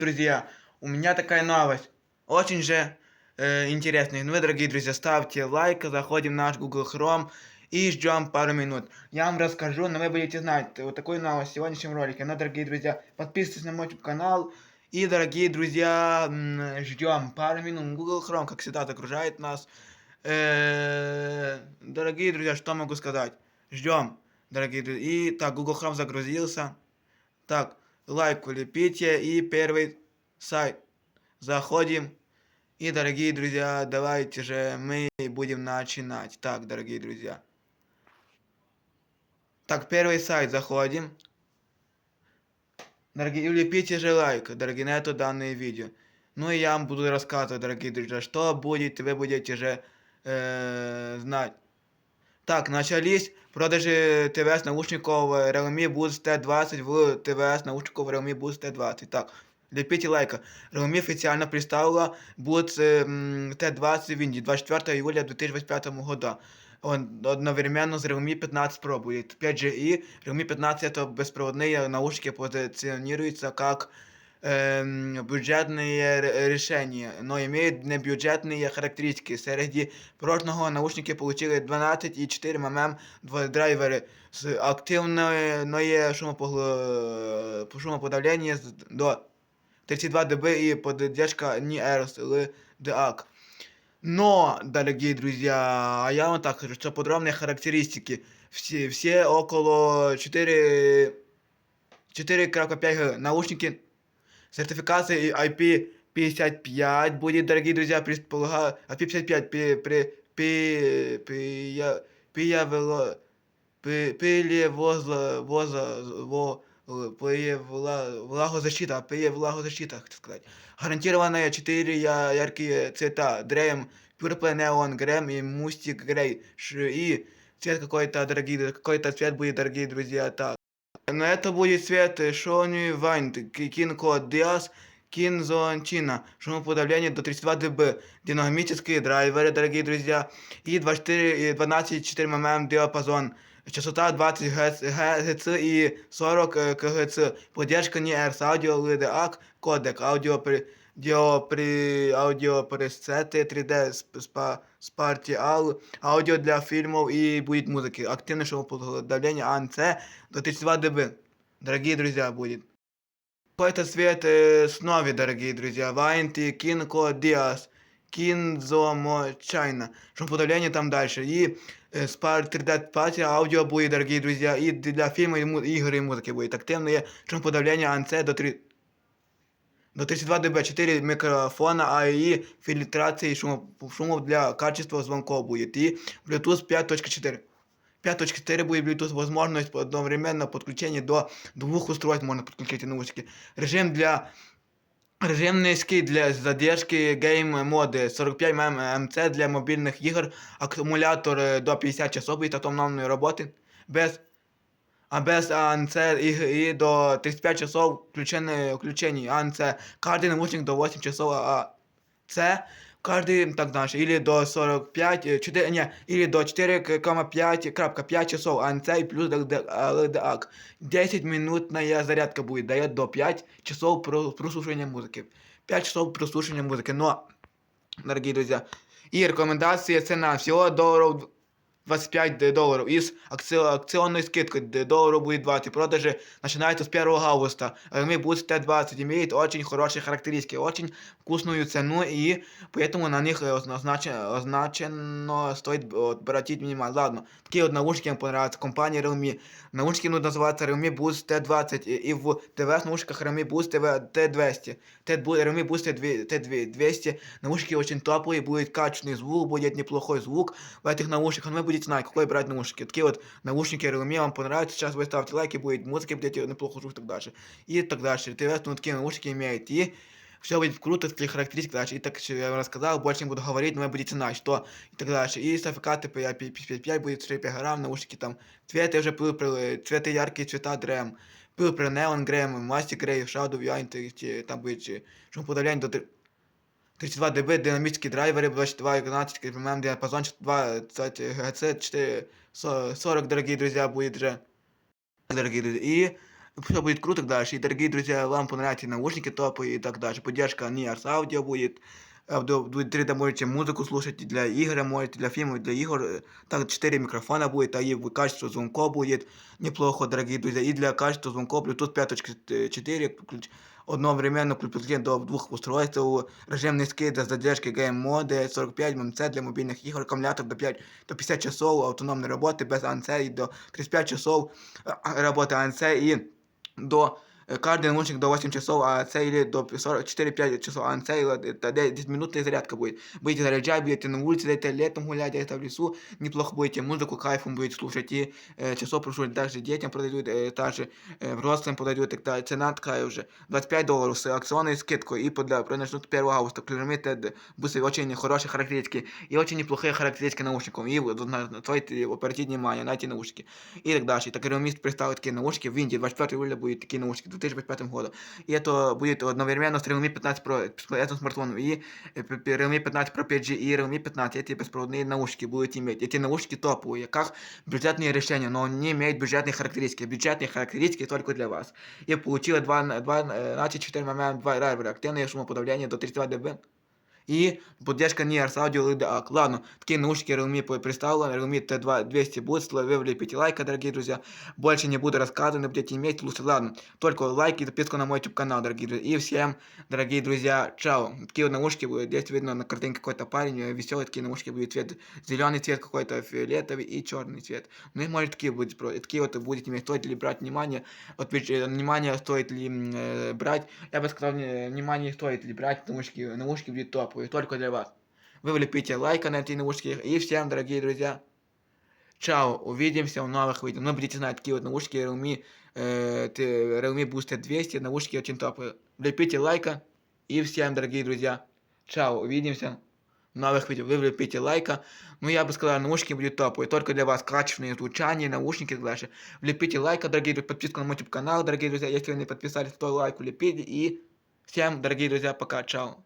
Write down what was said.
Друзья, у меня такая новость. Очень же э, интересная. Ну вы, дорогие друзья, ставьте лайк, заходим в наш Google Chrome и ждем пару минут. Я вам расскажу, но вы будете знать вот такую новость в сегодняшнем ролике. Ну, дорогие друзья, подписывайтесь на мой YouTube канал. И, дорогие друзья, ждем пару минут. Google Chrome, как всегда, загружает нас. Э, Дорогие друзья, что могу сказать? Ждем, дорогие друзья. И так, Google Chrome загрузился. Так, лайк лепите и первый сайт. Заходим. И, дорогие друзья, давайте же мы будем начинать. Так, дорогие друзья. Так, первый сайт заходим. Дорогие, и лепите же лайк, дорогие, на это данное видео. Ну и я вам буду рассказывать, дорогие друзья, что будет, вы будете же э, знать. Так, начались продажи ТВС наушников Realme Boost T20 в ТВС наушников Realme Boost T20. Так, лепите лайка. Realme официально представила Boost м, T20 в Индии 24 июля 2025 года. Он одновременно с Realme 15 Pro будет. 5G и Realme 15 это беспроводные наушники позиционируются как эм, бюджетные р- решения, но имеют небюджетные характеристики. Среди прошлого наушники получили 12,4 мм два драйвери з активною шумопогл... шумоподавлення з- до 32 дБ и поддержка NIRS LDAC. Но, дорогие друзья, а я вам так скажу, что подробные характеристики. Все, все около 4... 4.5 Г. Наушники сертификации IP55 будет, дорогие друзья, предполагаю... IP55 при... при... при... при... я- Приявило... при- Перевозла... Воза... Во... Вла... Влагозащита, влагозащита, хочу сказать. Гарантированные 4 я- яркие цвета. Дрем, Purple Neon, Грэм и Мустик Грей. И цвет какой-то, дорогие, какой-то цвет будет, дорогие друзья, так. Но это будет свет Шони Вайнт, Кин Код Диас, Кинзончина, шумоподавление до 32 дБ, динамические драйверы, дорогие друзья, и 24, и 12,4 мм диапазон, частота 20 Гц Гц и 40 э, КГц, поддержка NIRS, аудио LDAC, кодек, аудио при Діо при аудіопресети 3D сп- спа, спартіал, аудіо для фільмів і будет музики. Активне шумоподавление АНЦ до 32 дБ. Дорогие друзья, будет. Какой-то цвет э, снови, дорогие друзья. Вайнти, Кинзомо, Чайна. Шумоподавление там дальше. И э, Spar 3D Party, аудио будет, дорогие друзья. И для фильма, и му- игры и музыки будет. Активное шумоподавление АНЦ до 3... До 32 дБ, 4 микрофона, АИ, фильтрации шумов, шумов для качества звонков будет. И Bluetooth 5.4. 5.4 будет Bluetooth, возможность одновременно подключения до двух устройств можно подключить наушники. Режим для Режим низкий для задержки гейм моды 45 ММЦ для мобильных игр, аккумулятор э, до 50 часов и автономной работы, без а без АНЦ и, и до 35 часов включение, включений АНЦ, каждый наушник до 8 часов АЦ, каждый так дальше, или до 45, э, 4, не, или до 4,5 часов АНЦ и плюс LDAC. 10 минутная зарядка будет, дает до 5 часов про- прослушивания музыки. 5 часов прослушивания музыки, но, дорогие друзья, и рекомендации цена всего долларов 25 долларов. И с акци- акционной скидкой д- долларов будет 20. Продажи начинаются с 1 августа. Realme Boost T20 имеет очень хорошие характеристики, очень вкусную цену, и поэтому на них э, означено, означено стоит э, обратить внимание. Ладно, такие вот наушники мне понравятся. Компания Realme. Наушники будут называться Realme Boost T20. И, и в ТВС наушниках Realme Boost TV T200. T, Realme Boost T200. Наушники очень топовые, будет качественный звук, будет неплохой звук в этих наушниках. Ну, вы будете знать, какой брать наушники. Такие вот наушники Realme вам понравятся. Сейчас вы ставьте лайки, будет музыка, будете неплохо слушать и так дальше. И так дальше. ТВС, ну, такие наушники имеют. И все будет круто, такие характеристики дальше. И так что я вам рассказал, больше не буду говорить, но вы будете знать, что и так дальше. И сертификаты P5 будет 4 грамм, наушники там. Цветы уже пылпры, цветы яркие, цвета дрем. Пылпры, неон, грэм, масти, грей, shadow, яйн, там будет шумоподавление до три- 32 дБ, динамические драйверы, 22,12 мм, диапазон 20 Гц, 4, 40, дорогие друзья, будет же. Дорогие друзья. И все будет круто дальше. И, дорогие друзья, вам понравятся наушники топовые и так дальше. Поддержка NIAS аудио будет. Аудио будет 3D можете музыку слушать для игр, можете для фильмов, для игр. Э, Так, 4 микрофона будет, а и качество звонка будет неплохо, дорогие друзья. И для качества звонка Bluetooth 5.4 ключ- одновременно подключение до двух устройств, режим низкий для задержки гейм-моди, 45 ММЦ для мобильных игр, аккумулятор до, 5, до 50 часов автономной работы без АНС и до 35 часов э, работы АНС и до э, каждый наушник до 8 часов АНС или до 4-5 часов АНС, и вот это 10 минутная зарядка будет. Будете заряжать, будете на улице, будете летом гулять, где-то в лесу, неплохо будете музыку кайфом будете слушать, и э, часов прослушать, также детям продают, э, также э, взрослым продают, так далее. Цена такая уже 25 долларов с акционной скидкой, и под, начнут 1 августа. Limited будет очень хорошие характеристики, и очень неплохие характеристики наушников, и вот на- на- стоит э, обратить внимание на эти наушники и так дальше. Так Realme представил такие наушники в Индии, 24 июля будут такие наушники, 2025 году. И это будет одновременно с Realme 15 Pro, с этим смартфоном, и э, п- п- Realme 15 Pro 5G и Realme 15, эти беспроводные наушники будете иметь. Эти наушники топовые, как бюджетные решения, но не имеют бюджетные характеристики. Бюджетные характеристики только для вас. И получила 2, 2, 4 мм, 2 драйвера, активное шумоподавление до 32 дБ. И поддержка NIRS Audio LDAC. Ладно, такие наушники Realme представила, Realme T2 200 будет, вы влепите лайка, дорогие друзья. Больше не буду рассказывать, будете иметь лучше. Ладно, только лайк и подписку на мой YouTube канал, дорогие друзья. И всем, дорогие друзья, чао. Такие вот наушники будут, здесь видно на картинке какой-то парень, веселый, такие наушники будут цвет, зеленый цвет какой-то, фиолетовый и черный цвет. Ну и может такие будут, про- такие вот будете иметь, стоит ли брать внимание, вот внимание стоит ли э, брать, я бы сказал, внимание стоит ли брать, наушники, наушники будут топовые, только для вас. Вы влепите лайка на эти наушники, и всем, дорогие друзья, Чао, увидимся в новых видео. Ну, будете знать, такие вот наушники Realme, э, Realme Booster 200, наушники очень топовые. Влепите лайка, и всем, дорогие друзья, чао, увидимся в новых видео. Вы влепите лайка, ну, я бы сказал, наушники будут топовые, только для вас качественные звучание, наушники и так дальше. Влепите лайка, дорогие друзья, подписку на мой YouTube канал, дорогие друзья, если вы не подписались, то лайк влепите, и всем, дорогие друзья, пока, чао.